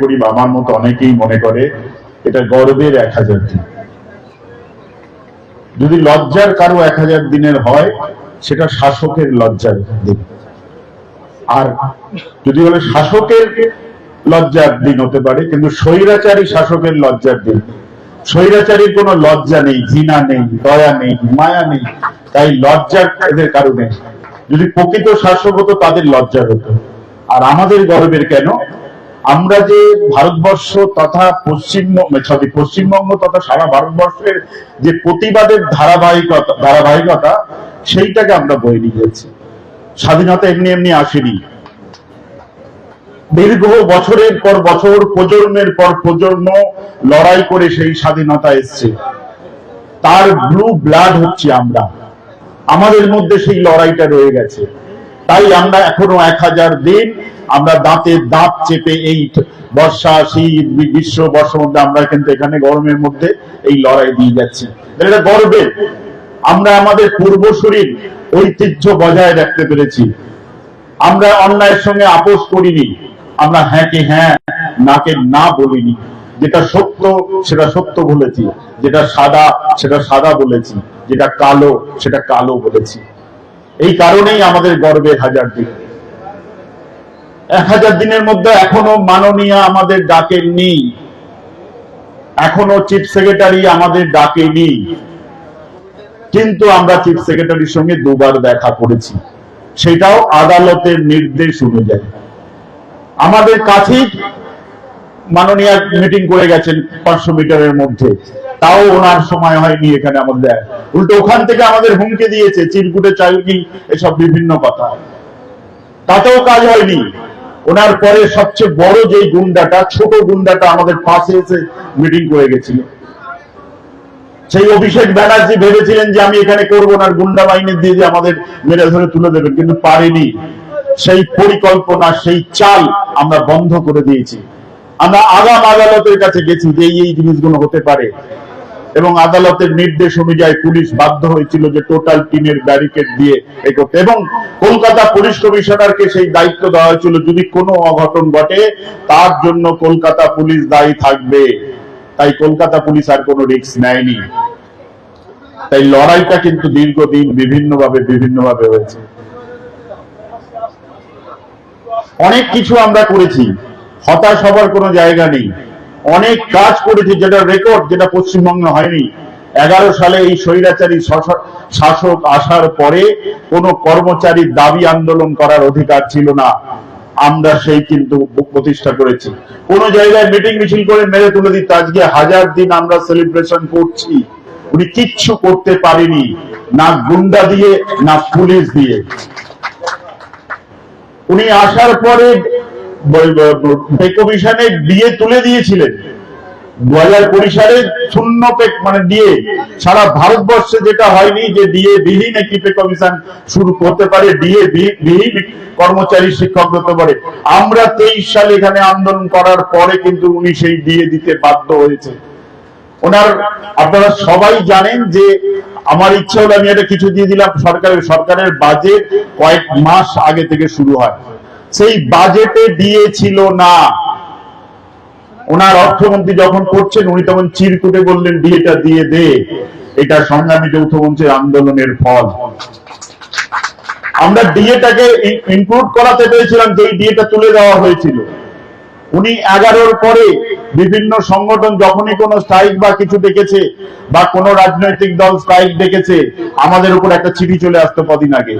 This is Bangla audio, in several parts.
করি বা আমার মতো অনেকেই মনে করে, এটা গর্বের এক হাজার দিন। যদি লজ্জার কারও এক হাজার দিনের হয়, সেটা শাসকের লজ্জার দিন। আর যদি বলে শাসকের লজ্জার দিন হতে পারে, কিন্তু স্বৈরাচারী শাসকের লজ্জার দিন। স্বৈরাচারীর কোনো লজ্জা নেই, ঘৃণা নেই, দয়া নেই, মায়া নেই, তাই লজ্জার এদের কারণে যদি প্রকৃত শাসক হতো, তাদের লজ্জা হতো। আর আমাদের গর্বের কেন? আমরা যে ভারতবর্ষ তথা পশ্চিমবঙ্গ, সরি, পশ্চিমবঙ্গ তথা সারা ভারতবর্ষের যে প্রতিবাদের ধারাবাহিকতা ধারাবাহিকতা, সেইটাকে আমরা বয়ে নিয়ে যাচ্ছি। স্বাধীনতা এমনি এমনি আসেনি। দীর্ঘ বছরের পর বছর, প্রজন্মের পর প্রজন্ম লড়াই করে সেই স্বাধীনতা এসছে। তার ব্লু ব্লাড হচ্ছে আমরা। আমাদের মধ্যে সেই লড়াইটা রয়ে গেছে। তাই আমরা এখনও এক হাজার দিন আমরা দাঁতে দাঁত চেপে এই বর্ষা, শীত গ্রীষ্ম, বর্ষার মধ্যে আমরা কিন্তু এখানে গরমের মধ্যে এই লড়াই দিয়ে যাচ্ছি। এটা গর্বের আমরা আমাদের পূর্বশরীর ঐতিহ্য বজায় রাখতে পেরেছি। আমরা অন্যায়ের সঙ্গে আপোষ করিনি। আমরা হ্যাঁ কে হ্যাঁ নাকে না বলিনি। যেটা সত্য, সেটা সত্য বলেছি। যেটা সাদা, সেটা সাদা বলেছি। যেটা কালো, সেটা কালো বলেছি। এই কারণেই আমাদের গর্বের হাজার দিন। এক হাজার দিনের মধ্যে এখনও মাননীয় আমাদের ডাকেননি এখনও চিফ সেক্রেটারি আমাদের ডাকেনি কিন্তু আমরা চিফ সেক্রেটারির সঙ্গে দুবার দেখা করেছি। সেটাও আদালতের নির্দেশ অনুযায়ী। আমাদের কাছেই মাননীয় মিটিং করে গেছেন পাঁচশো মিটারের মধ্যে। তাও ওনার সময় হয়নি এখানে আমাদের। উল্টো ওখান থেকে আমাদের হুমকে দিয়েছে, চিরকুটে চাইনি এসব বিভিন্ন কথা। তাতেও কাজ হয়নি। ওনার পরে সবচেয়ে বড় যে গুন্ডাটা, ছোট গুন্ডাটা আমাদের পাশে এসে মিটিং করে গেছিল। সেই অভিষেক ব্যানার্জি ভেবেছিলেন যে আমি এখানে করব আর গুন্ডা বাহিনী দিয়ে যে আমাদের মেরে ধরে তুলে দেবেন, কিন্তু পারেনি। সেই পরিকল্পনা, সেই চাল আমরা বন্ধ করে দিয়েছি। আমরা আগাম আদালতের কাছে গেছি যে এই জিনিসগুলো হতে পারে। এবং আদালতের নির্দেশ অনুযায়ী পুলিশ বাধ্য হয়েছিল যে টোটাল টিমের ব্যারিকেড দিয়ে এ করতে এবং কলকাতা পুলিশ কমিশনারকে সেই দায়িত্ব দেওয়া হয়েছিল, যদি কোনো অঘটন ঘটে, তার জন্য কলকাতা পুলিশ দায়ী থাকবে। তাই কলকাতা পুলিশ আর কোনো রিস্ক নেয়নি। তাই লড়াইটা কিন্তু দীর্ঘদিন বিভিন্নভাবে বিভিন্নভাবে হয়েছে। অনেক কিছু আমরা করেছি। হতাশ হবার কোনো জায়গা নেই। অনেক কাজ করেছি যেটা রেকর্ড যেটা পশ্চিমবঙ্গে হয়নি। এগারো সালে এই স্বৈরাচারী শাসক- আসার পরে কোনো কর্মচারীর দাবি আন্দোলন করার অধিকার ছিল না। আমরা সেই কিন্তু প্রতিষ্ঠা করেছি। কোন জায়গায় মিটিং মিছিল করে মেরে তুলে দিতে আজকে হাজার দিন আমরা সেলিব্রেশন করছি। উনি কিচ্ছু করতে পারেনি। না গুন্ডা দিয়ে, না পুলিশ দিয়ে। উনি আসার পরে তুলে দিয়েছিলেন। দু হাজার কুড়ি সালে শূন্য পে মানে সারা ভারতবর্ষে যেটা হয়নি যে বিহীন একটি শুরু করতে পারে বিহীন কর্মচারী শিক্ষক হতে পারে। আমরা তেইশ সালে এখানে আন্দোলন করার পরে কিন্তু উনি সেই দিয়ে দিতে বাধ্য হয়েছে। ওনার, আপনারা সবাই জানেন যে আমার ইচ্ছে হলো আমি এটা কিছু দিয়ে দিলাম, সরকারের সরকারের বাজেট কয়েক মাস আগে থেকে শুরু হয়। সেই বাজেটে দিয়েছিল না। ওনার অর্থমন্ত্রী যখন করছেন, উনি তখন চিরকুটে বললেন ডিএটা দিয়ে দে। এটা সংগ্রামী যৌথ মঞ্চের আন্দোলনের ফল। আমরা ডিএটাকে ইনক্লুড করাতে পেরেছিলাম যে ডিএটা তুলে দেওয়া হয়েছিল। উনি এগারোর পরে বিভিন্ন সংগঠন যখনই কোনো স্ট্রাইক বা কিছু দেখেছে, বা কোনো রাজনৈতিক দল স্ট্রাইক দেখেছে, আমাদের উপর একটা চিঠি চলে আসতো কদিন আগে।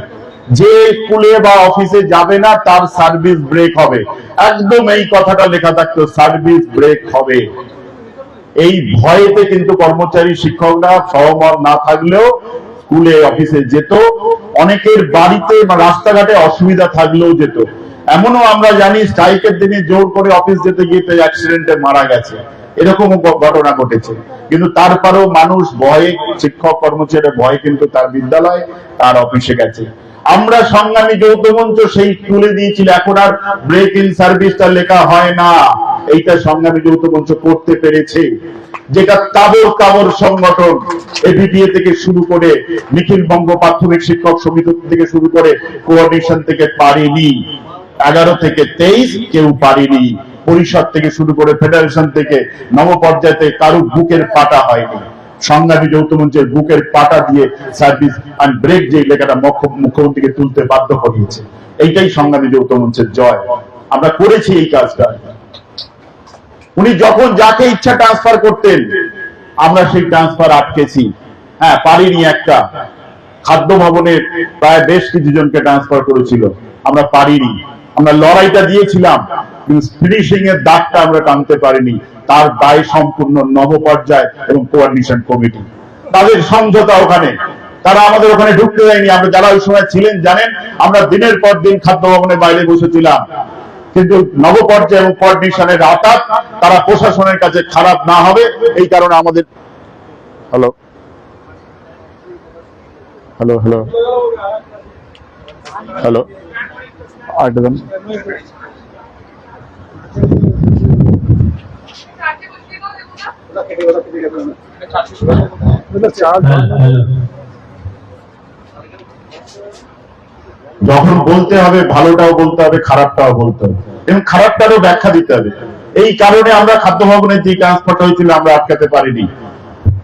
যে স্কুলে বা অফিসে যাবে না, তার সার্ভিস ব্রেক হবে। একদম এই কথাটা লেখা থাকতো সার্ভিস ব্রেক হবে। এই ভয়েতে কিন্তু কর্মচারী, শিক্ষকরা সহমত না থাকলেও স্কুলে, অফিসে যেত। অনেকের বাড়িতে বা রাস্তাঘাটে অসুবিধা থাকলেও যেত। এমনও আমরা জানি, স্ট্রাইকের দিনে জোর করে অফিস যেতে গিয়ে অ্যাক্সিডেন্টে মারা গেছে। এরকম ঘটনা ঘটেছে। কিন্তু তারপরেও মানুষ ভয়ে, শিক্ষক কর্মচারী ভয়ে কিন্তু তার বিদ্যালয়, তার অফিসে গেছে। আমরা সংগ্রামী যৌথ মঞ্চ সেই তুলে দিয়েছিল। এখন আর ব্রেক ইন সার্ভিসটা লেখা হয় না। এইটা সংগ্রামী যৌথ মঞ্চ করতে পেরেছে। যেটা তাবর তাবর সংগঠন এবিপিএ থেকে শুরু করে নিখিল বঙ্গ প্রাথমিক শিক্ষক সমিতি থেকে শুরু করে কোঅর্ডিনেশন থেকে পারেনি। এগারো থেকে তেইশ কেউ পারেনি। পরিষদ থেকে শুরু করে ফেডারেশন থেকে নবপর্যায়ে কারও বুকের পাটা হয়নি। সংগ্রামী যৌথ মঞ্চের বুকের পাটা দিয়ে সার্ভিস অ্যান্ড ব্রেক যে লেখাটা মুখ্যমন্ত্রীকে তুলতে বাধ্য করিয়েছে, এইটাই সংগ্রামী যৌথ মঞ্চের জয়। আমরা করেছি এই কাজটা। উনি যখন যাকে ইচ্ছা ট্রান্সফার করতেন, আমরা সেই ট্রান্সফার আটকেছি। হ্যাঁ পারিনি একটা। খাদ্য ভবনের প্রায় বেশ কিছু জনকে ট্রান্সফার করেছিল। আমরা পারিনি। আমরা লড়াইটা দিয়েছিলাম, কিন্তু ফিনিশিং এর দাগটা আমরা টানতে পারিনি। তার দায় সম্পূর্ণ নবপর্যায় এবং কোঅর্ডিনেশন কমিটি তাদের সমঝোতা ওখানে। তারা আমাদের ওখানে ঢুকতে দেয়নি। আমরা যারা ওই সময় ছিলেন জানেন, আমরা দিনের পর দিন খাদ্য ভবনের বাইরে বসেছিলাম। কিন্তু নবপর্যায় এবং কোঅর্ডিনেশনের আওতাত তারা প্রশাসনের কাছে খারাপ না হবে, এই কারণে আমাদের হ্যালো। Hello hello. হ্যালো। আরেকটা যখন বলতে হবে, ভালোটাও বলতে হবে, খারাপটাও বলতে হবে। এবং খারাপটারও ব্যাখ্যা দিতে হবে। এই কারণে আমরা খাদ্য ভবনের যে ট্রান্সফার হয়েছিল, আমরা আটকাতে পারিনি।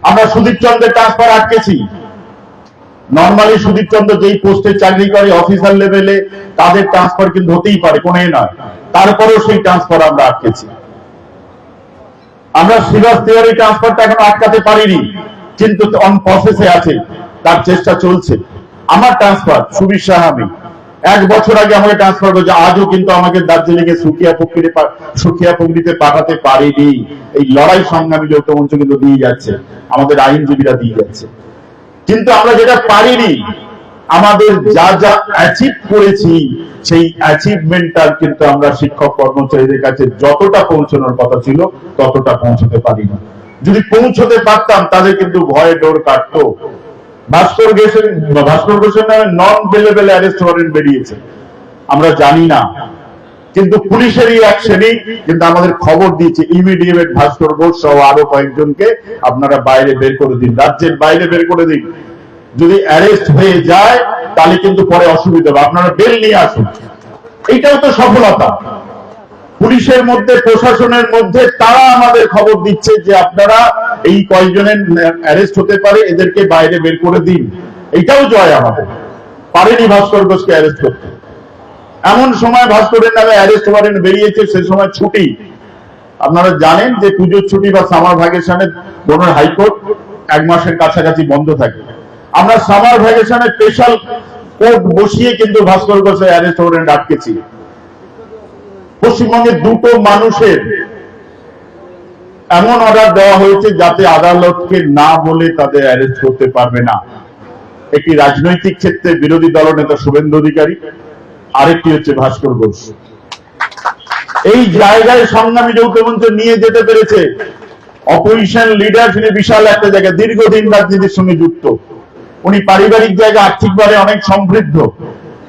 আমরা সুদীপ চন্দ্রের ট্রান্সফার আটকেছি। নর্মালি সুদীপ চন্দ্র যেই পোস্টে চাকরি করে অফিসার লেভেলে তাদের ট্রান্সফার কিন্তু হতেই পারে, কোনোই নয়। তারপরেও সেই ট্রান্সফার আমরা আটকেছি। আমরা সিরাজ তিওয়ারি ট্রান্সফারটা এখন আটকাতে পারিনি, কিন্তু অন প্রসেসে আছে, তার চেষ্টা চলছে। আমার ট্রান্সফার সুবীর সাহা আমি। এক বছর আগে আমাকে ট্রান্সফার করেছে, আজও কিন্তু আমাকে দার্জিলিং এ সুকিয়া পুকুরে সুকিয়া পুকুরিতে পাঠাতে পারিনি। এই লড়াই সংগ্রামী যৌথ মঞ্চ কিন্তু দিয়ে যাচ্ছে, আমাদের আইনজীবীরা দিয়ে যাচ্ছে। কিন্তু আমরা যেটা পারিনি আমাদের যা যা অ্যাচিভ করেছি, সেই অ্যাচিভমেন্টটা কিন্তু আমরা শিক্ষক কর্মচারীদের কাছে যতটা পৌঁছানোর কথা ছিল, ততটা পৌঁছতে পারিনি যদি পৌঁছতে পারতাম, তাদের কিন্তু ভয়ে ডোর কাটতো। ভাস্কর ঘোষের ভাস্কর ঘোষের নামে নন বেলেবেল অ্যারেস্ট ওয়ারেন্ট বেরিয়েছে। আমরা জানি না। কিন্তু পুলিশেরই অ্যাকশনই কিন্তু আমাদের খবর দিয়েছে ইমিডিয়েট ভাস্কর ঘোষ সহ আরও কয়েকজনকে আপনারা বাইরে বের করে দিন, রাজ্যের বাইরে বের করে দিন। যদি অ্যারেস্ট হয়ে যায়, তাহলে কিন্তু পরে অসুবিধা হবে। আপনারা বেল নিয়ে আসুন। এইটাও তো সফলতা। পুলিশের মধ্যে, প্রশাসনের মধ্যে তারা আমাদের খবর দিচ্ছে যে আপনারা এই কয়েকজনের অ্যারেস্ট হতে পারে, এদেরকে বাইরে বের করে দিন। এটাও জয় আমাদের। পারেনি ভাস্কর ঘোষকে অ্যারেস্ট করতে। এমন সময় ভাস্করের নামে অ্যারেস্ট ওয়ারেন্ট বেরিয়েছে, সে সময় ছুটি। আপনারা জানেন যে পুজোর ছুটি বা সামার ভ্যাকেশনে বনের হাইকোর্ট এক মাসের কাছাকাছি বন্ধ থাকে। আমরা সামার ভ্যাকেশনে স্পেশাল কোর্ট বসিয়ে কিন্তু ভাস্কর ঘোষের অ্যারেস্ট ওয়ারেন্ট আটকেছি। পশ্চিমবঙ্গে দুটো মানুষের এমন অর্ডার দেওয়া হয়েছে যাতে আদালতকে না বলে তাদের অ্যারেস্ট করতে পারবে না। একটি রাজনৈতিক ক্ষেত্রে বিরোধী দলনেতা শুভেন্দু অধিকারী, আরেকটি হচ্ছে ভাস্কর ঘোষ। এই জায়গায় সংগ্রামী যৌথ মঞ্চ নিয়ে যেতে পেরেছে। অপোজিশন লিডার তিনি বিশাল একটা জায়গায়, দীর্ঘদিন রাজনীতির সঙ্গে যুক্ত। উনি পারিবারিক জায়গা, আর্থিকভাবে অনেক সমৃদ্ধ।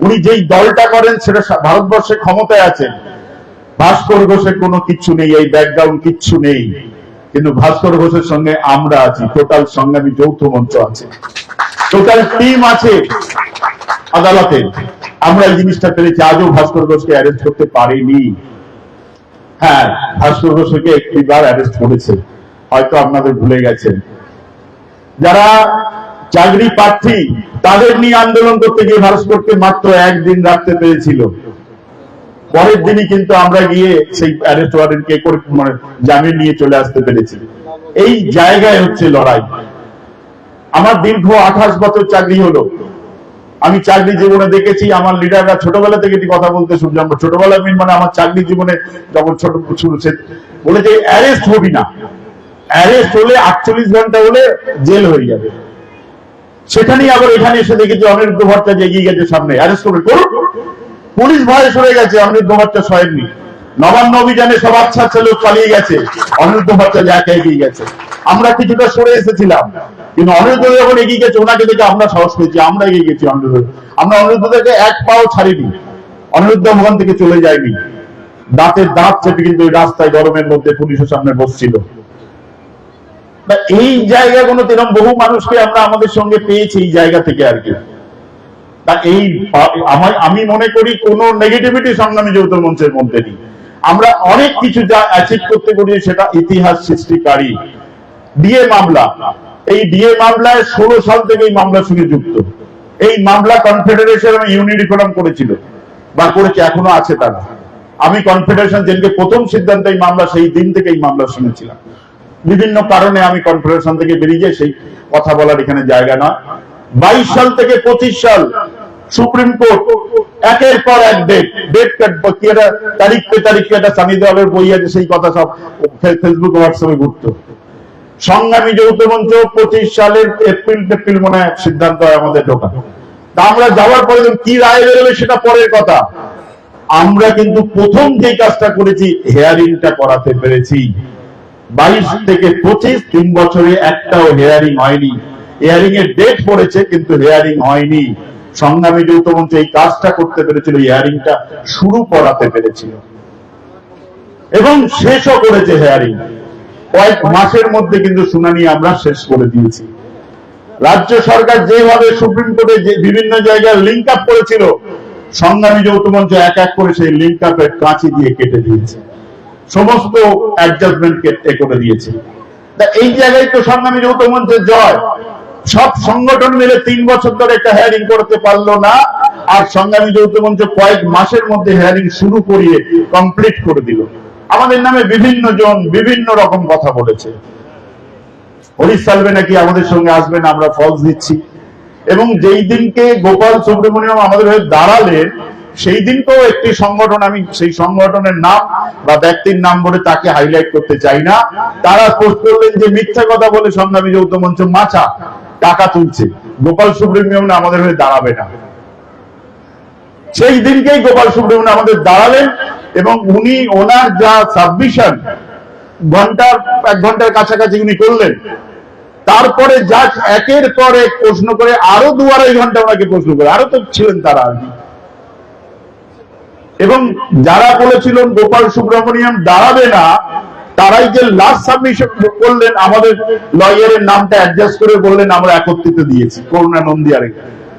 উনি যেই দলটা করেন, সেটা ভারতবর্ষে ক্ষমতায় আছেন ভাস্কর ঘোষের কোনো কিচ্ছু নেই, এই ব্যাকগ্রাউন্ড কিচ্ছু নেই। কিন্তু ভাস্কর ঘোষের সঙ্গে আমরা আছি টোটাল সংগ্রামী যৌথ মঞ্চ আছে। টোটাল টিম আছে আদালতে। আমরা এই জিনিসটা পেরেছি, আজও ভাস্কর ঘোষকে অ্যারেস্ট করতে পারিনি। হ্যাঁ ভাস্কর ঘোষকে একটিবার অ্যারেস্ট করেছে। হয়তো আপনাদের ভুলে গেছেন। যারা চাকরি প্রার্থী তাদের নিয়ে আন্দোলন করতে গিয়ে ভাস্করকে মাত্র একদিন রাখতে পেরেছিল। পরের দিনই কিন্তু আমরা গিয়ে সেই অ্যারেস্ট ওয়ারেন্টকে করে মানে জামিন নিয়ে চলে আসতে পেরেছি। এই জায়গায় হচ্ছে লড়াই। আমার দীর্ঘ আঠাশ বছর চাকরি হলো। আমি চাকরি জীবনে দেখেছি, আমার লিডাররা ছোটবেলা থেকে এটি কথা বলতে শুনছি। আমরা ছোটবেলা মিন মানে আমার চাকরি জীবনে যখন ছোট শুরু বলে যে অ্যারেস্ট হবি না। অ্যারেস্ট হলে আটচল্লিশ ঘণ্টা হলে জেল হয়ে যাবে। সেখানেই আবার এখানে এসে দেখেছি অনিরুদ্ধ ভট্টাচার্য এগিয়ে গেছে সামনে। অ্যারেস্ট করবে করুন। পুলিশ ভয়ে সরে গেছে, অনিরুদ্ধ ভট্টাচার্য সরেননি। নবান্ন অভিযানে সব আচ্ছা আচ্ছা লোক পালিয়ে গেছে। অনিরুদ্ধ ভট্টাচার্য একা এগিয়ে গেছে। আমরা কিছুটা সরে এসেছিলাম, কিন্তু অনিরুদ্ধ যখন এগিয়ে গেছে, ওনাকে দেখে আমরা সাহস পেয়েছি, আমরা এগিয়ে গেছি অনিরুদ্ধ। আমরা অনিরুদ্ধ থেকে এক পাও ছাড়িনি। অনিরুদ্ধ ভবন থেকে চলে যায়নি। দাঁতের দাঁত চেপে কিন্তু ওই রাস্তায় গরমের মধ্যে পুলিশের সামনে বসছিল। এই জায়গাগুলো এরকম বহু মানুষকে আমরা আমাদের সঙ্গে পেয়েছি এই জায়গা থেকে আর কি। তা এই আমি মনে করি কোন নেগেটিভিটি সংগ্রামী যৌথ মঞ্চের মধ্যে নেই। আমরা অনেক কিছু যা অ্যাচিভ করতে পারি সেটা ইতিহাস সৃষ্টিকারী। ডিএ মামলা, এই ডিএ মামলায় ষোলো সাল থেকে এই মামলার সঙ্গে যুক্ত। এই মামলা কনফেডারেশন এবং ইউনিটি ফোরাম করেছিল, বা করেছে, এখনও আছে তারা। আমি কনফেডারেশন যেদিনকে প্রথম সিদ্ধান্ত এই মামলা, সেই দিন থেকে এই মামলা শুনেছিলাম। বিভিন্ন কারণে আমি কনফেডারেশন থেকে বেরিয়ে যাই সেই কথা বলার এখানে জায়গা নয়। বাইশ সাল থেকে পঁচিশ সাল সুপ্রিম কোর্ট একের পর এক ডেট ডেট কি একটা তারিখ পে তারিখ একটা সানি দেওয়ালের বই আছে, সেই কথা সব ফেসবুক হোয়াটসঅ্যাপে ঘুরতো। সংগ্রামী যৌথ মঞ্চ পঁচিশ সালের এপ্রিল টেপ্রিল মনে হয় সিদ্ধান্ত হয় আমাদের ঢোকা তা আমরা যাওয়ার পরে কি রায় বেরোবে সেটা পরের কথা। আমরা কিন্তু প্রথম যে কাজটা করেছি, হেয়ারিংটা করাতে পেরেছি। বাইশ থেকে পঁচিশ তিন বছরে একটাও হেয়ারিং হয়নি। হেয়ারিং এর ডেট পড়েছে, কিন্তু হেয়ারিং হয়নি। সংগ্রামী যৌথ মঞ্চ এই কাজটা করতে পেরেছিল হেয়ারিংটা শুরু করাতে পেরেছিল। এবং শেষও করেছে হেয়ারিং কয়েক মাসের মধ্যে কিন্তু শুনানি আমরা শেষ করে দিয়েছি। রাজ্য সরকার যেভাবে সুপ্রিম কোর্টে যে বিভিন্ন জায়গায় লিঙ্ক আপ করেছিল, সংগ্রামী যৌথ মঞ্চ এক এক করে সেই লিঙ্ক আপের কাঁচি দিয়ে কেটে দিয়েছে। সমস্ত অ্যাডজাস্টমেন্ট কেটে করে দিয়েছে। তা এই জায়গায় তো সংগ্রামী জয়, সব সংগঠন মিলে তিন বছর ধরে একটা হেয়ারিং করতে পারল না, আর সংগ্রামী কয়েক মাসের মধ্যে হেয়ারিং শুরু করিয়ে কমপ্লিট করে দিল। আমাদের নামে বিভিন্ন জন বিভিন্ন রকম কথা বলেছে। হরিশ সালবে নাকি আমাদের সঙ্গে আসবেন আমরা ফলস দিচ্ছি। এবং যেই দিনকে গোপাল সুব্রমণিয়ম আমাদের হয়ে দাঁড়ালেন সেই দিনকেও একটি সংগঠন, আমি সেই সংগঠনের নাম বা ব্যক্তির নাম বলে তাকে হাইলাইট করতে চাই না। তারা পোস্ট করলেন যে মিথ্যা কথা বলে সংগ্রামী যৌথ মঞ্চ মাছা টাকা তুলছে। গোপাল সুব্রমণিয়ম আমাদের হয়ে দাঁড়াবে না। সেই দিনকেই গোপাল সুব্রমণিয়ম আমাদের দাঁড়ালেন এবং উনি ওনার যা সাবমিশন ঘণ্টার, এক ঘণ্টার কাছাকাছি উনি করলেন। তারপরে যা একের পর এক প্রশ্ন করে আরও দু আড়াই ঘণ্টা ওনাকে প্রশ্ন করে। আরও তো ছিলেন তারা আর কি। এবং যারা বলেছিলেন গোপাল সুব্রমণিয়াম দাঁড়াবে না, তারাই যে লাস্ট সাবমিশন করলেন, আমাদের লয়ারের নামটা অ্যাডজাস্ট করে বললেন, আমরা একত্রিত দিয়েছি করুণা নন্দিয়ারে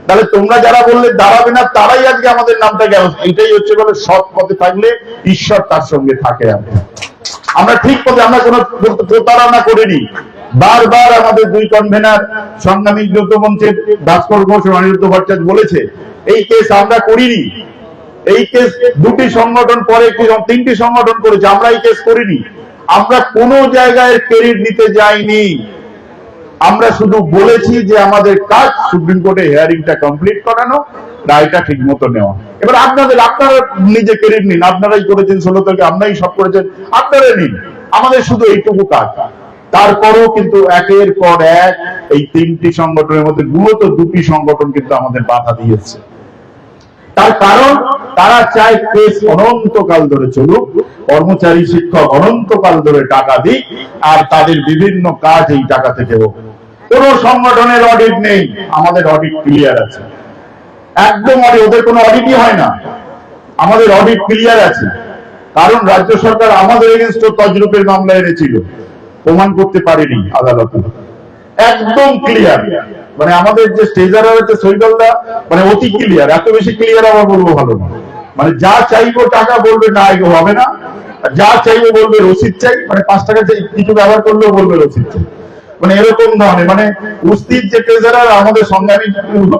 তাহলে তোমরা যারা বললে দাঁড়াবে না, তারাই আজকে আমাদের নামটা গেল। এটাই হচ্ছে বলে সৎ পথে থাকলে ঈশ্বর তার সঙ্গে থাকে আমরা আমরা ঠিক পথে, আমরা কোনো প্রতারণা করিনি। বারবার আমাদের দুই কনভেনার সংগ্রামী যৌথ মঞ্চের ভাস্কর ঘোষ অনিরুদ্ধ ভট্টাচার্য বলেছে, এই কেস আমরা করিনি। এই কেস দুটি সংগঠন পরে তিনটি সংগঠন করেছে। আমরা এই কেস করিনি। আমরা কোন জায়গায় ক্রেডিট নিতে যাইনি। আমরা শুধু বলেছি যে আমাদের কাজ সুপ্রিম কোর্টে হিয়ারিংটা কমপ্লিট করানো, রায়টা ঠিক মতো নেওয়া। এবার আপনাদের, আপনারা নিজে ক্রেডিট নিন। আপনারাই করেছেন ষোলো থেকে আপনারাই সব করেছেন। আপনারা নিন। আমাদের শুধু এইটুকু কাজ। তারপরেও কিন্তু একের পর এক এই তিনটি সংগঠনের মধ্যে মূলত দুটি সংগঠন কিন্তু আমাদের বাধা দিয়েছে। তার কারণ, তারা চায় কেস অনন্তকাল ধরে চলুক, কর্মচারী, শিক্ষক অনন্তকাল ধরে টাকা দিক, আর তাদের বিভিন্ন কাজ এই টাকা থেকে হোক। কোন সংগঠনের অডিট নেই, আমাদের অডিট ক্লিয়ার আছে। একদম ওদের কোনো অডিটই হয় না। আমাদের অডিট ক্লিয়ার আছে। কারণ রাজ্য সরকার আমাদের এগেনস্ট তজরূপের মামলা এনেছিল। প্রমাণ করতে পারেনি আদালতে। একদম ক্লিয়ার মানে আমাদের যে স্টেজার হচ্ছে সৈকলদা মানে অতি ক্লিয়ার এত বেশি ক্লিয়ার আবার বলব ভালো না। মানে যা চাইব টাকা বলবে না, এগো হবে না। যা চাইব বলবে রসিদ চাই মানে পাঁচ টাকা চাই, কিছু ব্যবহার করলেও বলবে রসিদ চাই। মানে এরকম ধরনের মানে উস্তির যে ট্রেজারার আমাদের সংগ্রামী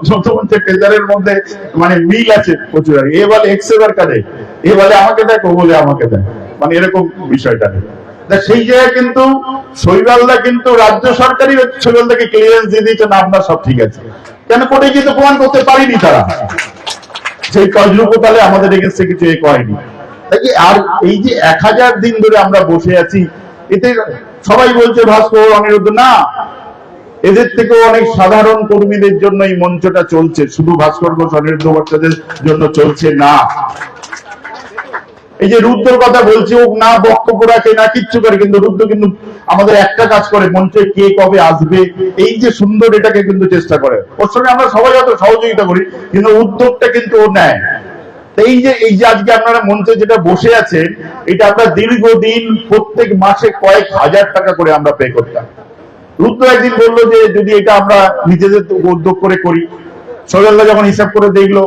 যৌথমঞ্চের ট্রেজারের মধ্যে মানে মিল আছে প্রচুর। এ বলে এক্স কাজে, এ বলে আমাকে দেখ বলে আমাকে দেখ। মানে এরকম বিষয়টা। তা সেই জায়গায় কিন্তু শৈবালদা কিন্তু রাজ্য সরকারই শৈবালদাকে ক্লিয়ারেন্স দিয়ে দিয়েছে, না, আপনার সব ঠিক আছে। কেন কোর্টে কিন্তু প্রমাণ করতে পারিনি তারা? সেই আমাদের এগেন্সে কিছু এ করেনি। আর এই যে এক হাজার দিন ধরে আমরা বসে আছি, এতে সবাই বলছে, ভাস্কর, অনিরুদ্ধ, না, এদের থেকেও অনেক সাধারণ কর্মীদের জন্য এই মঞ্চটা চলছে। শুধু ভাস্কর ঘোষ, অনিরুদ্ধ ভট্টাচার্যের জন্য চলছে না। এই যে রুদ্রর কথা বলছি, ও না বক্তব্য রাখে, না কিচ্ছু করে, কিন্তু রুদ্র কিন্তু আমাদের একটা কাজ করে মঞ্চে কে কবে আসবে, এই যে সুন্দর এটাকে কিন্তু চেষ্টা করে। ওর সঙ্গে আমরা সবাই হয়তো সহযোগিতা করি, কিন্তু উদ্যোগটা কিন্তু ও নেয়। এই যে এই যে আজকে আপনারা মঞ্চে যেটা বসে আছেন, এটা আমরা দীর্ঘদিন, প্রত্যেক মাসে কয়েক হাজার টাকা করে আমরা পে করতাম। রুদ্র একদিন বলল যে, যদি এটা আমরা নিজেদের উদ্যোগ করে করি। সোহেলদা যখন হিসাব করে দেখল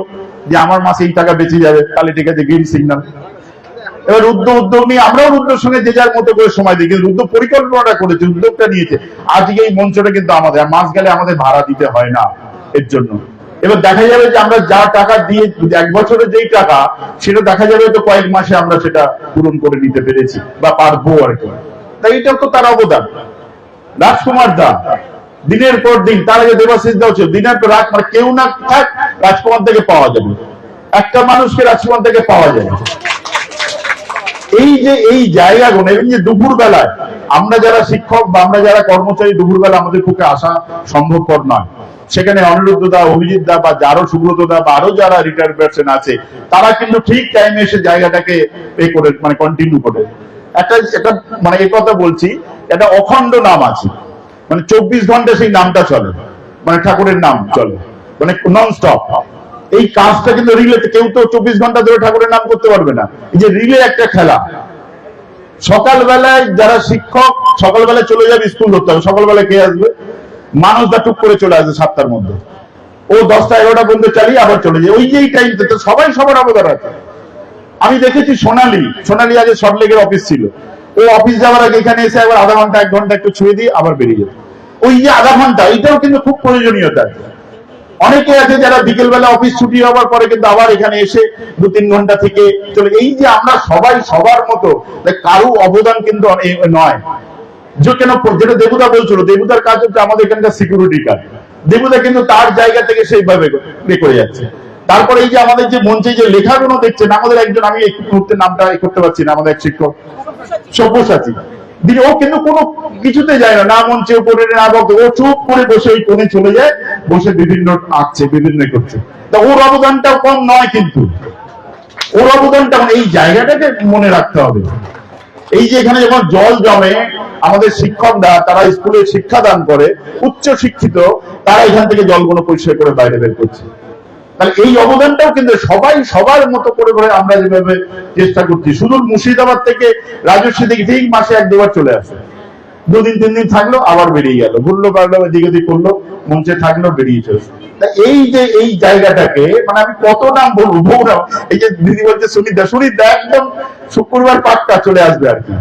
যে, আমার মাসে এই টাকা বেঁচে যাবে, তাহলে ঠিক আছে গ্রিন সিগন্যাল এবার রুদ্র উদ্যোগ নিয়ে আমরাও রুদ্রের সঙ্গে যে যার মতো করে সময় দিই কিন্তু রুদ্র পরিকল্পনাটা করেছে উদ্যোগটা নিয়েছে। আজকে এই মঞ্চটা কিন্তু আমাদের মাস গেলে আমাদের ভাড়া দিতে হয় না এর জন্য। এবার দেখা যাবে যে আমরা যা টাকা দিয়ে, এক বছরে যেই টাকা, সেটা দেখা যাবে তো কয়েক মাসে আমরা সেটা পূরণ করে নিতে পেরেছি, বা পারব আর কি। তাই এটাও তো তার অবদান। রাজকুমার দা, দিনের পর দিন, তার আগে দেবাশিস দাও ছিল, দিনের পর রাত মানে কেউ না থাক, রাজকুমার থেকে পাওয়া যাবে। একটা মানুষকে রাজকুমার থেকে পাওয়া যাবে। এই যে এই জায়গাগুলো এবং যে দুপুর বেলায় আমরা যারা শিক্ষক বা আমরা যারা কর্মচারী দুপুর বেলা আমাদের পক্ষে আসা সম্ভবপর নয়। সেখানে অনিরুদ্ধ দা, অভিজিৎ দা, বা আরও সুব্রত দা, বা আরও যারা রিটায়ার্ড পার্সন আছে, তারা কিন্তু ঠিক টাইমে এসে জায়গাটাকে এ করে মানে কন্টিনিউ করে। একটা একটা মানে এই কথা বলছি, একটা অখণ্ড নাম আছে। মানে চব্বিশ ঘণ্টা সেই নামটা চলে। মানে ঠাকুরের নাম চলে। মানে নন স্টপ এই কাজটা কিন্তু রিলে কেউ তো চব্বিশ ঘণ্টা ধরে ঠাকুরের নাম করতে পারবে না। এই যে রিলে একটা খেলা। সকালবেলায় যারা শিক্ষক, সকালবেলায় চলে যাবে স্কুল ধরতে হবে। সকালবেলায় কে আসবে? মানুষ দা টুক করে চলে আসবে সাতটার মধ্যে। ও দশটা এগারোটা পর্যন্ত চালিয়ে আবার চলে যায়। ওই যে এই টাইমটা তো সবাই সবার অবদান আছে। আমি দেখেছি সোনালি সোনালি আগে সল্টলেকের অফিস ছিল। ও অফিস যাওয়ার আগে এখানে এসে আবার আধা ঘণ্টা, এক ঘণ্টা একটু ছুঁয়ে দিয়ে আবার বেরিয়ে যেত। ওই যে আধা ঘণ্টা, এটাও কিন্তু খুব প্রয়োজনীয়তা। আছে অনেকে আছে যারা বিকেল বেলা অফিস ছুটি হওয়ার পরে কিন্তু আবার এখানে এসে দু তিন ঘণ্টা থেকে চলে এই যে আমরা সবাই সবার মতো কারও অবদান কিন্তু নয়। যে কেন যেটা দেবুদা বলছিল, দেবুদার কাজ হচ্ছে আমাদের এখানকার সিকিউরিটি কাজ। দেবুদা কিন্তু তার জায়গা থেকে সেইভাবে করে যাচ্ছে। তারপরে এই যে আমাদের যে মঞ্চে যে লেখাগুলো দেখছেন, আমাদের একজন, আমি এই মুহূর্তে নামটা করতে পারছি না, আমাদের এক শিক্ষক, সব্যসাচী। দিদি ও কিন্তু কোনো কিছুতে যায় না না মঞ্চে উপরে, না বকে ও চুপ করে বসে ওই কোণে চলে যায়, বসে বিভিন্ন আঁকছে, বিভিন্ন করছে। তা ওর অবদানটা কম নয় কিন্তু। ওর অবদানটা মানে এই জায়গাটাকে মনে রাখতে হবে। এই যে এখানে যখন জল জমে, আমাদের শিক্ষকরা, তারা স্কুলে শিক্ষাদান করে উচ্চ শিক্ষিত তারা এখান থেকে জলগুলো পরিষ্কার করে বাইরে বের করছে। তাহলে এই অবদানটাও কিন্তু সবাই, সবার মতো করে করে আমরা যেভাবে চেষ্টা করছি। শুধু মুর্শিদাবাদ থেকে রাজস্বী থেকে ঠিক মাসে এক দুবার চলে আসে। দুদিন, তিন দিন থাকল, আবার বেরিয়ে গেল। ঘুরলো, পারল দিক ওদিক করল, মঞ্চে থাকল, বেরিয়ে চলে এই যে, এই জায়গাটাকে মানে আমি কত নাম বলব বউরা এই যে দিদি বলছে, সুনিতা সুনিতা, একদম শুক্রবার পাক্কা চলে আসবে আর কি।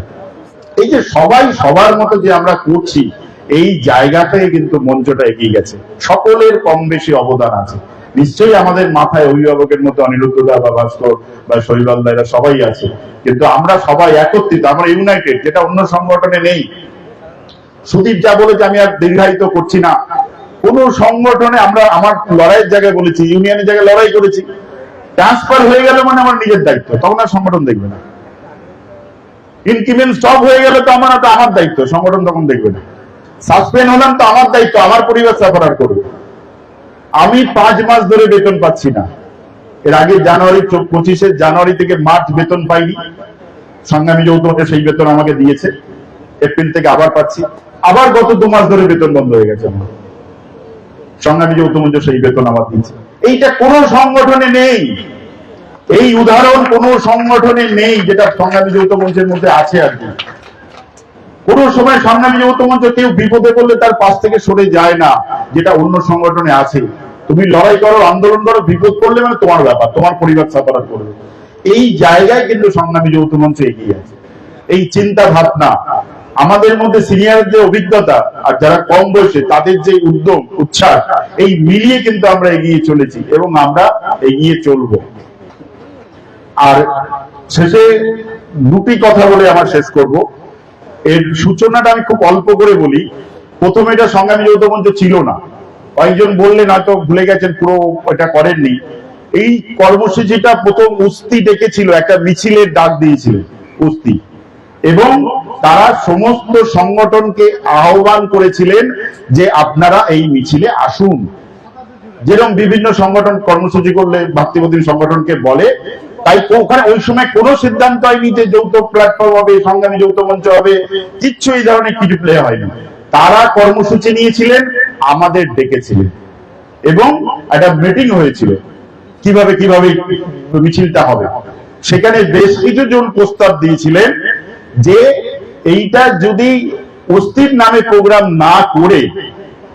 এই যে সবাই, সবার মতো যে আমরা করছি, এই জায়গাটাই কিন্তু মঞ্চটা এগিয়ে গেছে। সকলের কম বেশি অবদান আছে। নিশ্চয়ই আমাদের মাথায় অভিভাবকের মতো অনিরুদ্ধ দা বা ভাস্কর বা শৈবাল দা, এরা সবাই আছে। কিন্তু আমরা সবাই একত্রিত, আমরা ইউনাইটেড যেটা অন্য সংগঠনে নেই। সুদীপ যা বলেছে আমি আর দীর্ঘায়িত করছি না। কোন সংগঠনে আমরা আমার লড়াইয়ের জায়গায় বলেছি, ইউনিয়নের জায়গায় লড়াই করেছি। ট্রান্সফার হয়ে গেল মানে আমার নিজের দায়িত্ব, তখন আর সংগঠন দেখবে না। ইনক্রিমেন্ট স্টপ হয়ে গেলে তো আমার আমার দায়িত্ব, সংগঠন তখন দেখবে না। সাসপেন্ড হলাম তো আমার দায়িত্ব, আমার পরিবার সাফার করবে আমি পাঁচ মাস ধরে বেতন পাচ্ছি না। এর আগে জানুয়ারি পঁচিশে জানুয়ারি থেকে মার্চ বেতন পাইনি। সংগ্রামী যৌথ মঞ্চ সেই বেতন আমাকে দিয়েছে। এপ্রিল থেকে আবার পাচ্ছি। আবার গত দু মাস ধরে বেতন বন্ধ হয়ে গেছে আমার। সংগ্রামী যৌথ মঞ্চ সেই বেতন আমার দিয়েছে। এইটা কোন সংগঠনে নেই। এই উদাহরণ কোন সংগঠনে নেই যেটা সংগ্রামী যৌথ মঞ্চের মধ্যে আছে আর কি। সময় সংগ্রামী যৌথ মঞ্চ কেউ বিপদে পড়লে তার পাশ থেকে সরে যায় না, যেটা অন্য সংগঠনে আছে। তুমি লড়াই করো, আন্দোলন করো, বিপদ পড়লে মানে তোমার ব্যাপার, তোমার পরিবার সাফার করবে এই জায়গায় কিন্তু সংগ্রামী যৌথ মঞ্চ এগিয়ে আছে। এই চিন্তা ভাবনা আমাদের মধ্যে সিনিয়র যে অভিজ্ঞতা আর যারা কম বয়সে তাদের যে উদ্যম, উচ্ছ্বাস, এই মিলিয়ে কিন্তু আমরা এগিয়ে চলেছি এবং আমরা এগিয়ে চলবো। আর শেষে দুটি কথা বলে আমার শেষ করব। এর সূচনাটা আমি খুব অল্প করে বলি। প্রথমে এটা সংগ্রামী যৌথ মঞ্চ ছিল না। কয়েকজন বললেন, হয়তো ভুলে গেছেন, পুরো এটা করেননি। এই কর্মসূচিটা প্রথম উস্তি ডেকেছিল, একটা মিছিলের ডাক দিয়েছিল উস্তি। এবং তারা সমস্ত সংগঠনকে আহ্বান করেছিলেন যে আপনারা এই মিছিলে আসুন। যেরকম বিভিন্ন সংগঠন কর্মসূচি করলে ভাতৃপ্রতিম সংগঠনকে বলে তাই ওখানে ওই সময় কোনো সিদ্ধান্ত হয়নি যে যৌথ প্ল্যাটফর্ম হবে সংগ্রামী যৌথ মঞ্চ হবে। কিচ্ছু এই ধরনের কিছু প্লে হয়নি। তারা কর্মসূচি নিয়েছিলেন, আমাদের ডেকেছিলেন। এবং একটা মিটিং হয়েছিল, কীভাবে কীভাবে মিছিলটা হবে। সেখানে বেশ কিছু জন প্রস্তাব দিয়েছিলেন যে এইটা যদি অস্থির নামে প্রোগ্রাম না করে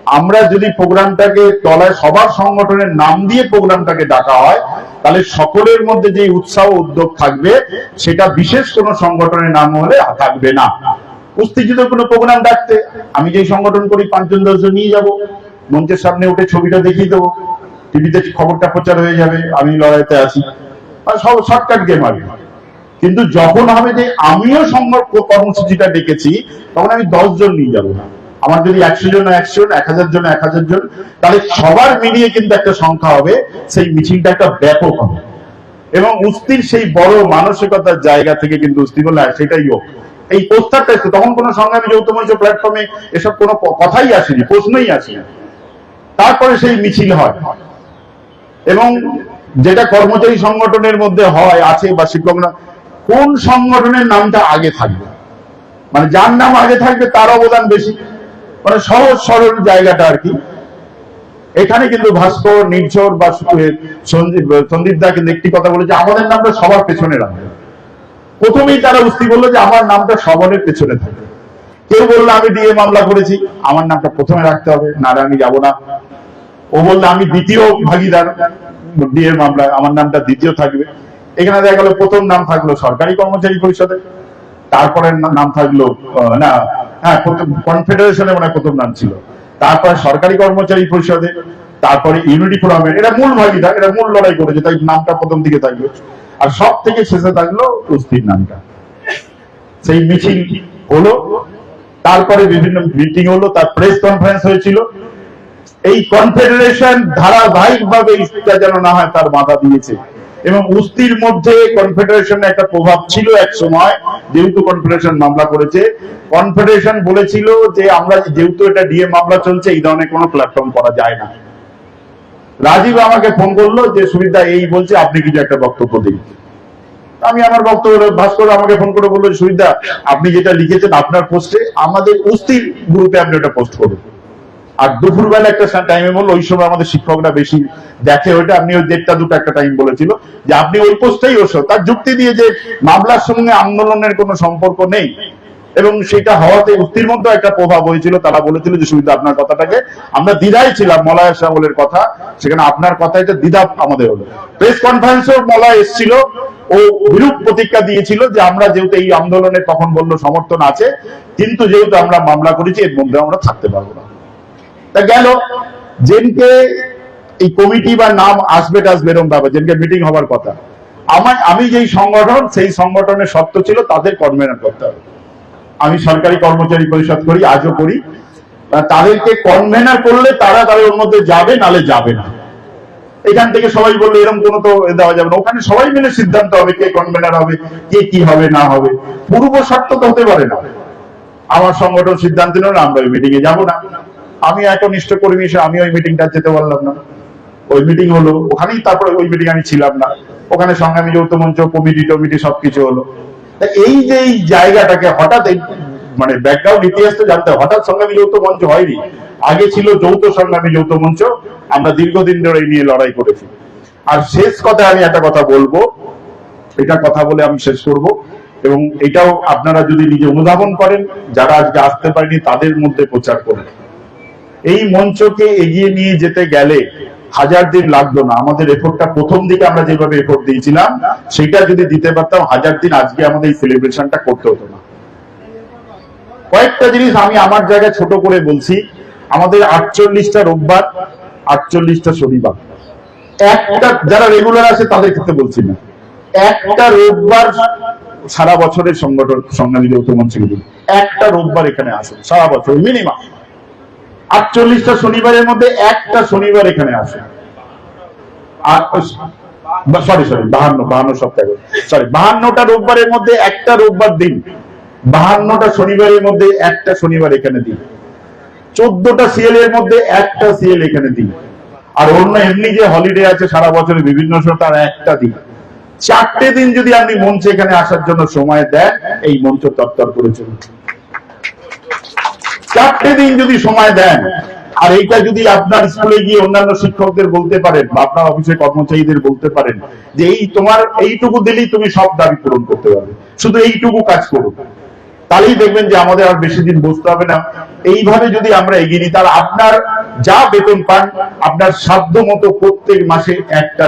আমরা যদি প্রোগ্রামটাকে তলায় সবার সংগঠনের নাম দিয়ে প্রোগ্রামটাকে ডাকা হয়, তাহলে সকলের মধ্যে যে উৎসাহ উদ্যোগ থাকবে, সেটা বিশেষ কোন সংগঠনের নাম হলে থাকবে না। উত্তেজিত কোনো প্রোগ্রাম ডাকতে, আমি যেই সংগঠন করি, পাঁচজন, দশজন নিয়ে যাব, মঞ্চের সামনে উঠে ছবিটা দেখিয়ে দেবো, টিভিতে খবরটা প্রচার হয়ে যাবে, আমি লড়াইতে আছি আর সব শর্টকাট গেম হবে। কিন্তু যখন হবে যে আমিও সংগঠন কর্মসূচিটা ডেকেছি, তখন আমি দশজন নিয়ে যাব। না আমার যদি একশো জন একশো জন এক হাজার জন এক হাজার জন তাহলে সবার মিলিয়ে কিন্তু একটা সংখ্যা হবে সেই মিছিলটা একটা ব্যাপক হবে। এবং উস্তির সেই বড় মানসিকতার জায়গা থেকে কিন্তু উস্তি "হ্যাঁ, সেটাই হোক। এই প্রস্তাবটা এসছে, তখন কোনো সংগ্রামী যৌথ মঞ্চ প্ল্যাটফর্মে এসব কোনো কথাই আসেনি প্রশ্নই আসেনি। তারপরে সেই মিছিল হয়। এবং যেটা কর্মচারী সংগঠনের মধ্যে হয় আছে বা শিক্ষকরা কোন সংগঠনের নামটা আগে থাকবে? মানে যার নাম আগে থাকবে তার অবদান বেশি। মানে সহজ সরল জায়গাটা আর কি। এখানে কিন্তু ভাস্কর, নির্ঝর বা সন্দীপ দা কিন্তু একটি কথা বলেছে, আমাদের নামটা সবার পেছনে রাখবে। প্রথমেই তারা উস্তি বলল যে, আমার নামটা সবরের পেছনে থাকবে কেউ বলল, আমি ডিএ মামলা করেছি, আমার নামটা প্রথমে রাখতে হবে না আমি যাব না। ও বলল, আমি দ্বিতীয় ভাগিদার, ডিএ মামলা, আমার নামটা দ্বিতীয় থাকবে। এখানে দেখা গেল, প্রথম নাম থাকল সরকারি কর্মচারী পরিষদে তারপরে নাম থাকল না হ্যাঁ কনফেডারেশনে মানে প্রথম নাম ছিল। তারপরে সরকারি কর্মচারী পরিষদে, তারপরে ইউনিটি মূল ভাগিদার মূল লড়াই করেছে, তাই নামটা প্রথম দিকে থাকল। আর সব থেকে শেষে থাকল কুস্তির নামটা। সেই মিছিল হলো, তারপরে বিভিন্ন মিটিং হলো, তার প্রেস কনফারেন্স হয়েছিল। এই কনফেডারেশন ধারাবাহিকভাবে ইস্তিটা যেন না হয়, তার বাধা দিয়েছে। এবং উস্তির মধ্যে কনফেডারেশনের একটা প্রভাব ছিল এক সময়, যেহেতু কনফেডারেশন মামলা করেছে। কনফেডারেশন বলেছিল যে আমরা যেহেতু এটা ডিএ মামলা চলছে, এই ধরনের কোনো প্ল্যাটফর্ম করা যায় না। রাজীব আমাকে ফোন করল যে সুবিধা এই বলছে, আপনি কিছু একটা বক্তব্য দিন। আমি আমার বক্তব্য, ভাস্কর আমাকে ফোন করে বলল সুবিধা আপনি যেটা লিখেছেন আপনার পোস্টে আমাদের উস্তির গ্রুপে আপনি ওটা পোস্ট করুন। আর দুপুরবেলা একটা টাইমে বলল, ওই সময় আমাদের শিক্ষকরা বেশি দেখে ওইটা। আপনি ওই দেড়টা, দুটো, একটা টাইম বলেছিল যে আপনি ওই পোস্টটাই ওসো। তার যুক্তি দিয়ে যে মামলার সঙ্গে আন্দোলনের কোনো সম্পর্ক নেই। এবং সেটা হওয়াতে উস্তির মধ্যে একটা প্রভাব হয়েছিল। তারা বলেছিল যে সুবিধা আপনার কথাটাকে আমরা দ্বিধায় ছিলাম, মলয় সাহলের কথা। সেখানে আপনার কথা এটা দ্বিধা আমাদের হলো। প্রেস কনফারেন্সেও মলয় এসেছিল। ও বিরূপ প্রতিজ্ঞা দিয়েছিল যে আমরা যেহেতু এই আন্দোলনে তখন বলল সমর্থন আছে, কিন্তু যেহেতু আমরা মামলা করেছি, এর মধ্যে আমরা থাকতে পারব না। তা গেল। যেনকে এই কমিটি বা নাম আসবে টাসবে এরকম ব্যাপার যেনকে মিটিং হবার কথা। আমার, আমি যেই সংগঠন, সেই সংগঠনের শর্ত ছিল তাদের কনভেনার করতে হবে। আমি সরকারি কর্মচারী পরিষদ করি, আজও করি। তাদেরকে কনভেনার করলে তারা তাদের ওর মধ্যে যাবে, নালে যাবে না। এখান থেকে সবাই বলল এরকম কোনো তো দেওয়া যাবে না। ওখানে সবাই মিলে সিদ্ধান্ত হবে কে কনভেনার হবে, কে কি হবে, না হবে। পূর্ব শর্ত তো হতে পারে না। আমার সংগঠন সিদ্ধান্ত নিল, আমরা মিটিং এ যাব না। আমি এত নিষ্ঠ কর্মী হিসেবে আমি ওই মিটিংটা যেতে পারলাম না। ওই মিটিং হলো, ওখানেই তারপরে ওই মিটিং আমি ছিলাম না। ওখানে সংগ্রামী যৌথ মঞ্চ, কমিটি, টমিটি সবকিছু হলো। এই যে এই জায়গাটাকে হঠাৎ মানে ব্যাকগ্রাউন্ড ইতিহাস তো জানতে হঠাৎ সংগ্রামী যৌথ মঞ্চ হয়নি। আগে ছিল যৌথ সংগ্রামী যৌথ মঞ্চ। আমরা দীর্ঘদিন ধরে এই নিয়ে লড়াই করেছি। আর শেষ কথা আমি একটা কথা বলব। এটা কথা বলে আমি শেষ করব। এবং এটাও আপনারা যদি নিজে অনুধাবন করেন, যারা আজকে আসতে পারেনি, তাদের মধ্যে প্রচার করেন। এই মঞ্চকে এগিয়ে নিয়ে যেতে গেলে হাজার দিন লাগতো না। আমাদের এফোর্টটা প্রথম দিকে আমরা যেভাবে এফোর্ট দিয়েছিলাম, সেটা যদি দিতে পারতাম, হাজার দিন আজকে আমাদের এই সেলিব্রেশনটা করতে হতো না। কয়েকটা জিনিস আমি আমার জায়গায় ছোট করে বলছি। আমাদের আটচল্লিশটা রোববার, আটচল্লিশটা শনিবার। একটা যারা রেগুলার আছে তাদের ক্ষেত্রে বলছি না। একটা রোববার সারা বছরের সংগঠন সংগ্রামী যৌথ মঞ্চ একটা রোববার এখানে আসে, সারা বছর মিনিমাম আটচল্লিশটা শনিবারের মধ্যে একটা শনিবার এখানে আসে। সরি সরি বাহান্ন বাহান্ন সপ্তাহ সরি বাহান্নটা রোববারের মধ্যে একটা রোববার দিন। বাহান্নটা শনিবারের মধ্যে একটা শনিবার এখানে দিন। চোদ্দটা সিএল এর মধ্যে একটা সিএল এখানে দিন। আর অন্য এমনি যে হলিডে আছে সারা বছরে বিভিন্ন সময় তার একটা দিন। চারটে দিন যদি আপনি মঞ্চে এখানে আসার জন্য সময় দেন, এই মঞ্চ তত্তর করে চলুন চারটে দিন যদি সময় দেন, আর এইটা যদি আপনার স্কুলে গিয়ে অন্যান্য শিক্ষকদের বলতে পারেন বা আপনার অফিসে কর্মচারীদের বলতে পারেন যে এই তোমার, এইটুকু দিলেই তুমি সব দাবি পূরণ করতে পারবে। শুধু এইটুকু কাজ করো। তাহলেই দেখবেন যে আমাদের আর বেশি দিন বসতে হবে না। এইভাবে যদি আমরা এগিয়ে নিই, তাহলে আপনার যা বেতন পান, আপনার সাধ্য মতো প্রত্যেক মাসে একটা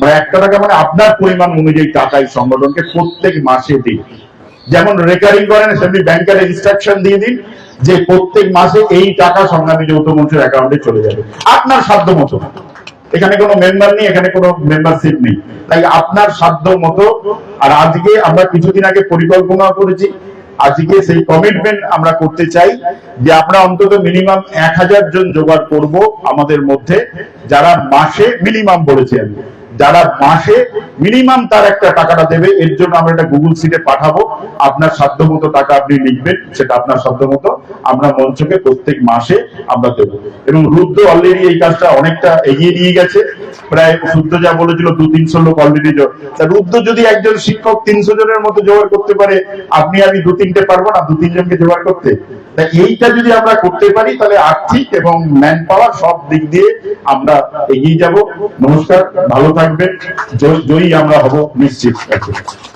মানে একটা টাকা মানে আপনার পরিমাণ অনুযায়ী টাকা এই সংগঠনকে প্রত্যেক মাসে দিন। যেমন রেকারিং করেন, সেমনি ব্যাংকের ইনস্ট্রাকশন দিয়ে দিন, যে প্রত্যেক মাসে এই টাকা সংগ্রামী যৌথ মঞ্চের অ্যাকাউন্টে চলে যাবে। আপনার সাধ্য মতো। এখানে কোনো মেম্বার নেই, এখানে কোনো মেম্বারশিপ নেই। তাই আপনার সাধ্য মতো, আর আজকে আমরা কিছুদিন আগে পরিকল্পনা করেছি, আজকে সেই কমিটমেন্ট আমরা করতে চাই যে আমরা অন্তত মিনিমাম এক হাজার জন জোগাড় করব আমাদের মধ্যে, যারা মাসে মিনিমাম বলেছি আমি। যারা মাসে মিনিমাম তার একটা টাকাটা দেবে, এর জন্য আমরা একটা গুগল সিটে পাঠাবো। আপনার সাধ্য মতো টাকা আপনি লিখবেন, সেটা আপনার সাধ্য মতো আমরা মঞ্চকে প্রত্যেক মাসে আমরা দেবো। এবং রুদ্র অলরেডি এই কাজটা অনেকটা এগিয়ে নিয়ে গেছে। প্রায় শুদ্ধ যা বলেছিল, দু তিনশো লোক অলরেডি রুদ্র যদি একজন শিক্ষক তিনশো জনের মতো জোগাড় করতে পারে, আপনি আমি দু তিনটে পারব না? দু তিনজনকে জোগাড় করতে? এইটা যদি আমরা করতে পারি, তাহলে আর্থিক এবং ম্যান পাওয়ার সব দিক দিয়ে আমরা এগিয়ে যাব। নমস্কার, ভালো থাকবেন। জয়ী আমরা হব নিশ্চিত।